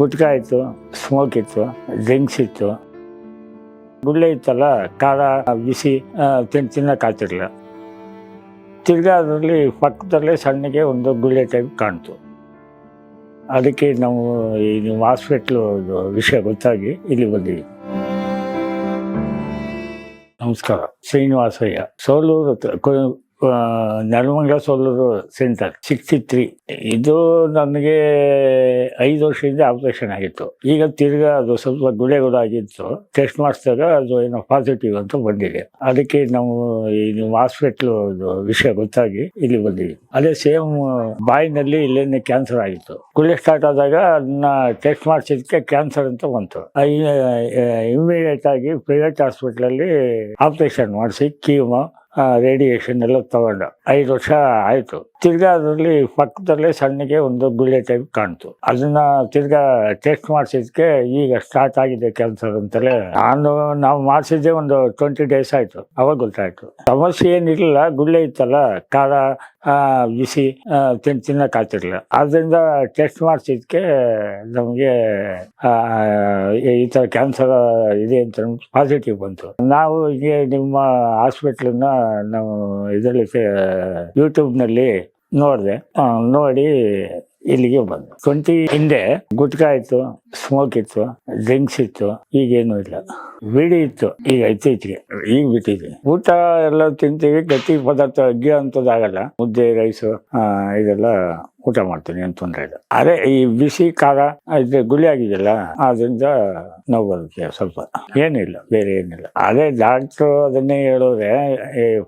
ಗುಟ್ಕಾ ಇತ್ತು ಸ್ಮೋಕ್ ಇತ್ತು ಡ್ರಿಂಕ್ಸ್ ಇತ್ತು. ಗುಳ್ಳೆ ಇತ್ತಲ್ಲ, ಖಾರ ಬಿಸಿ ತಿನ್ ತಿನ್ನಕ್ಕಾಗ್ತಿರ್ಲಿಲ್ಲ ತಿರ್ಗಾ ಅದರಲ್ಲಿ ಪಕ್ಕದಲ್ಲೇ ಸಣ್ಣಗೆ ಒಂದು ಗುಳ್ಳೆ ಟೈಪ್ ಕಾಣ್ತು. ಅದಕ್ಕೆ ನಾವು ಈ ನಿಮ್ಮ ಹಾಸ್ಪಿಟ್ಲು ವಿಷಯ ಗೊತ್ತಾಗಿ ಇಲ್ಲಿ ಬಂದಿವಿ. ನಮಸ್ಕಾರ, ಶ್ರೀನಿವಾಸಯ್ಯ, ಸೋಲೂರು ಕೊ- ಸೋಲೂರು ಸೆಂಟರ್, ಸಿಕ್ಸ್ಟಿ ತ್ರೀ. ಇದು ನನಗೆ ಐದು ವರ್ಷದಿಂದ ಆಪರೇಷನ್ ಆಗಿತ್ತು. ಈಗ ತಿರ್ಗಾ ಅದು ಸ್ವಲ್ಪ ಗುಡೆ ಆಗಿತ್ತು. ಟೆಸ್ಟ್ ಮಾಡಿಸಿದಾಗ ಅದು ಏನೋ ಪಾಸಿಟಿವ್ ಅಂತ ಬಂದಿದೆ. ಅದಕ್ಕೆ ನಾವು ಈ ನಿಮ್ಮ ಹಾಸ್ಪಿಟ್ಲು ವಿಷಯ ಗೊತ್ತಾಗಿ ಇಲ್ಲಿ ಬಂದಿವಿ. ಅದೇ ಸೇಮ್ ಬಾಯಿನಲ್ಲಿ ಇಲ್ಲೇನೆ ಕ್ಯಾನ್ಸರ್ ಆಗಿತ್ತು. ಗುಳೆ ಸ್ಟಾರ್ಟ್ ಆದಾಗ ಅದನ್ನ ಟೆಸ್ಟ್ ಮಾಡಿಸಿದಕ್ಕೆ ಕ್ಯಾನ್ಸರ್ ಅಂತ ಬಂತು. ಇಮಿಡಿಯೇಟ್ ಆಗಿ ಪ್ರೈವೇಟ್ ಹಾಸ್ಪಿಟ್ಲಲ್ಲಿ ಆಪರೇಷನ್ ಮಾಡಿಸಿ ಕೀಮೋ ರೇಡಿಯೇಷನ್ ಎಲ್ಲ ತಗೊಂಡ. ಐದು ವರ್ಷ ಆಯ್ತು. ತಿರ್ಗಾ ಅದರಲ್ಲಿ ಪಕ್ಕದಲ್ಲೇ ಸಣ್ಣಗೆ ಒಂದು ಗುಳ್ಳೆ ಟೈಪ್ ಕಾಣ್ತು. ಅದನ್ನ ತಿರ್ಗಾ ಟೆಸ್ಟ್ ಮಾಡಿಸಿದ್ಕೆ ಈಗ ಸ್ಟಾರ್ಟ್ ಆಗಿದೆ ಕ್ಯಾನ್ಸರ್ ಅಂತಲೇ. ನಾನು, ನಾವು ಮಾಡಿಸಿದ್ದೆ ಒಂದು ಟ್ವೆಂಟಿ ಡೇಸ್ ಆಯ್ತು. ಅವಾಗ ಗೊತ್ತಾಯ್ತು. ಸಮಸ್ಯೆ ಏನಿರಲಿಲ್ಲ, ಗುಳ್ಳೆ ಇತ್ತಲ್ಲ, ಖಾರ ಬಿಸಿ ತಿನ್ ತಿನ್ನಕ್ಕಾಗ್ತಿರ್ಲಿಲ್ಲ ಆದ್ರಿಂದ ಟೆಸ್ಟ್ ಮಾಡಿಸಿದ್ಕೆ ನಮಗೆ ಈ ಥರ ಕ್ಯಾನ್ಸರ್ ಇದೆ ಅಂತ ಪಾಸಿಟಿವ್ ಬಂತು. ನಾವು ಈಗ ನಿಮ್ಮ ಹಾಸ್ಪಿಟ್ಲನ್ನ ನಾವು ಇದರಲ್ಲಿ ಯೂಟ್ಯೂಬ್ನಲ್ಲಿ ನೋಡಿದೆ. ನೋಡಿ ಇಲ್ಲಿಗೆ ಬಂದು. ಟ್ವೆಂಟಿ ಹಿಂದೆ ಗುಟ್ಕಾ ಇತ್ತು ಸ್ಮೋಕ್ ಇತ್ತು ಡ್ರಿಂಕ್ಸ್ ಇತ್ತು ಈಗೇನು ಇಲ್ಲ. ಬಿಡಿ ಇತ್ತು. ಈಗ ಇತ್ತೀಚೆಗೆ ಈಗ ಬಿಟ್ಟಿದೆ. ಊಟ ಎಲ್ಲ ತಿಂತೀವಿ. ಗಟ್ಟಿ ಪದಾರ್ಥ, ಅಗ್ಗಿ ಅಂತದಾಗಲ್ಲ. ಮುದ್ದೆ ರೈಸು ಇದೆಲ್ಲ ಊಟ ಮಾಡ್ತೀನಿ. ಏನು ತೊಂದರೆ ಇಲ್ಲ. ಅದೇ ಈ ಬಿಸಿ ಖಾರ ಇದು ಗುಳಿ ಆಗಿದೆಯಲ್ಲ ಅದರಿಂದ ನೋವು ಬರುತ್ತೆ ಸ್ವಲ್ಪ. ಏನಿಲ್ಲ ಬೇರೆ ಏನಿಲ್ಲ ಅದೇ ಡಾಕ್ಟ್ರು ಅದನ್ನೇ ಹೇಳಿದ್ರೆ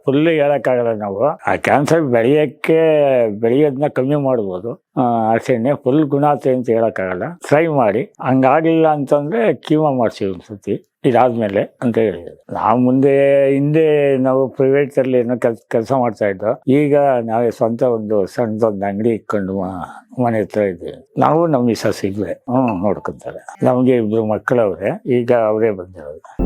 ಫುಲ್ ಹೇಳಕ್ಕಾಗಲ್ಲ ನಾವು. ಆ ಕ್ಯಾನ್ಸರ್ ಬೆಳೆಯಕ್ಕೆ ಬೆಳೆಯೋದನ್ನ ಕಮ್ಮಿ ಮಾಡ್ಬೋದು. ಅಷ್ಟೇನೆ ಫುಲ್ ಗುಣಾತೆ ಅಂತ ಹೇಳಕ್ಕಾಗಲ್ಲ. ಟ್ರೈ ಮಾಡಿ. ಹಂಗಾಗಿಲ್ಲ ಅಂತಂದ್ರೆ ಕೀಮೋ ಮಾಡ್ಸಿ ಒಂದ್ಸತಿ ಇದಾದ್ಮೇಲೆ ಅಂತ ಹೇಳಿದ್ರು. ನಾವು ಮುಂದೆ, ಹಿಂದೆ ನಾವು ಪ್ರೈವೇಟ್ ಅಲ್ಲಿ ಏನೋ ಕೆಲ್, ಕೆಲಸ ಮಾಡ್ತಾ ಇದ್ದೋ ಈಗ ನಾವೇ ಸ್ವಂತ ಒಂದು ಸಣ್ಣದೊಂದು ಅಂಗಡಿ ಇಟ್ಕೊಂಡು ಮನೆ ಹತ್ರ ಇದ್ದೀವಿ ನಾವು ನಮ್ಮ ಮಿಸಸ್ ಇದ್ವಿ. ಹ್ಮ್, ನೋಡ್ಕೊಂತಾರೆ. ನಮ್ಗೆ ಇಬ್ರು ಮಕ್ಕಳವ್ರೆ. ಈಗ ಅವರೇ ಬಂದಿರೋದು.